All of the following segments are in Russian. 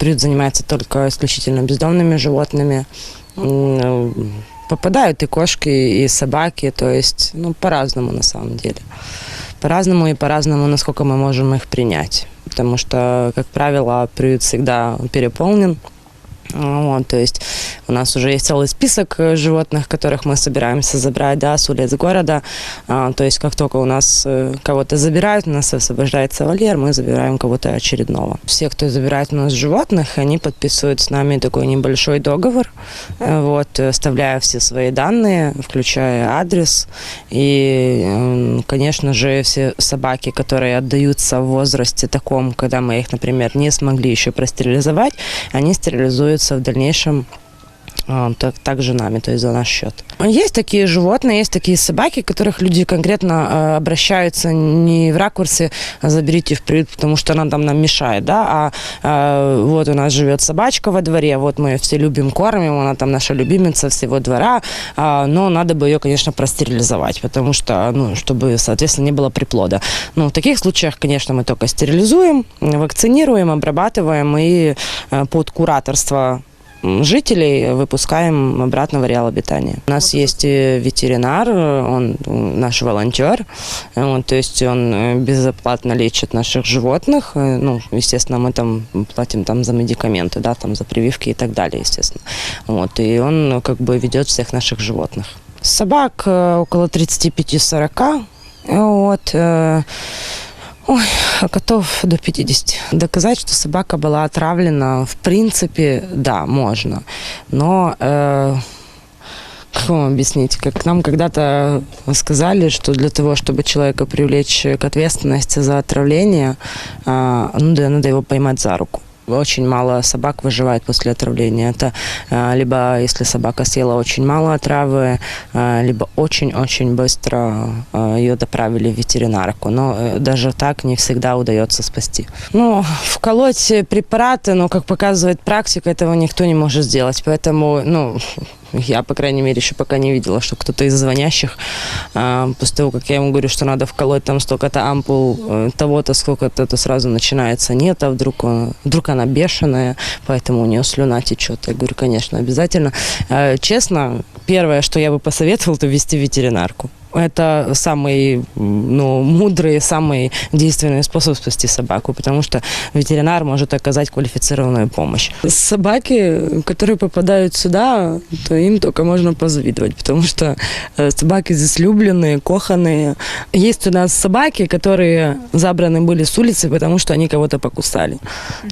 приют занимается только исключительно бездомными животными. М, Попадают и кошки, и собаки, то есть, ну, по-разному на самом деле. По-разному и по-разному, насколько мы можем их принять. Потому что, как правило, приют всегда переполнен. Вот, то есть у нас уже есть целый список э, животных, которых мы собираемся забрать, да, с улиц города. А, то есть как только у нас э, кого-то забирают, у нас освобождается вольер, мы забираем кого-то очередного. Все, кто забирает у нас животных, они подписывают с нами такой небольшой договор, э, вот, оставляя все свои данные, включая адрес. И, конечно же, все собаки, которые отдаются в возрасте таком, когда мы их, например, не смогли еще простерилизовать, они стерилизуются в дальнейшем так, также нами, то есть за наш счет. Есть такие животные, есть такие собаки, которых люди конкретно э, обращаются не в ракурсе а «заберите в приют, потому что она там нам мешает», да, а вот у нас живет собачка во дворе, вот мы ее все любим, кормим, она там наша любимица всего двора, а, но надо бы ее, конечно, простерилизовать, потому что, ну, чтобы, соответственно, не было приплода. Ну, в таких случаях, конечно, мы только стерилизуем, вакцинируем, обрабатываем и под кураторство жителей выпускаем обратно в ареал обитания. У нас есть и ветеринар, он м, наш волонтер, э, вот, то есть он э, безоплатно лечит наших животных. Э, Ну, естественно, мы там платим там за медикаменты, да, там за прививки и так далее, естественно. Вот, и он э, как бы ведет всех наших животных. Собак э, около 35-40. Вот. Э, Ой, а котов до 50. Доказать, что собака была отравлена, в принципе, да, можно. Но э, как вам объяснить? Как нам когда-то сказали, что для того, чтобы человека привлечь к ответственности за отравление, а, ну да, надо его поймать за руку. Очень мало собак выживает после отравления. Это а, либо если собака съела очень мало отравы, а, либо очень-очень быстро а, ее доправили в ветеринарку. Но э, даже так не всегда удается спасти. Ну, вколоть препараты, но, как показывает практика, этого никто не может сделать. Поэтому, ну, я, по крайней мере, еще пока не видела, что кто-то из звонящих, а, после того, как я ему говорю, что надо вколоть там столько-то ампул, э, того-то, сколько-то, то сразу начинается нет, а вдруг, он- вдруг она бешеная, поэтому у нее слюна течет. Я говорю, конечно, обязательно. Э, Честно, первое, что я бы посоветовала, это ввести в ветеринарку. Это самый ну, мудрый, самый действенный способ спасти собаку, потому что ветеринар может оказать квалифицированную помощь. Собаки, которые попадают сюда, то им только можно позавидовать, потому что э, собаки здесь любленные, коханые. Есть у нас собаки, которые забраны были с улицы, потому что они кого-то покусали.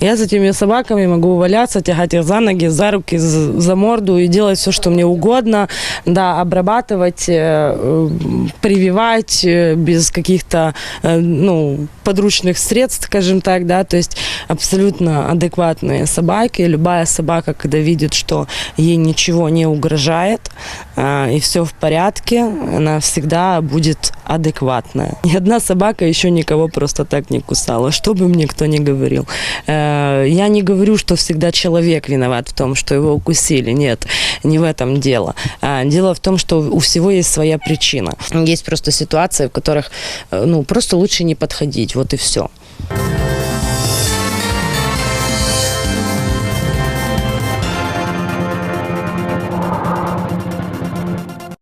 Я с этими собаками могу валяться, тягать их за ноги, за руки, за морду и делать все, что мне угодно, да, обрабатывать, э, прививать э, без каких-то, э, ну, подручных средств, скажем так, да, то есть абсолютно адекватные собаки. Любая собака, когда видит, что ей ничего не угрожает а, и все в порядке, она всегда будет адекватная. Ни одна собака еще никого просто так не кусала, что бы мне кто ни говорил. Э, Я не говорю, что всегда человек виноват в том, что его укусили. Нет, не в этом дело. А, Дело в том, что у всего есть своя причина. Есть просто ситуации, в которых э, ну, просто лучше не подходить. Вот и все.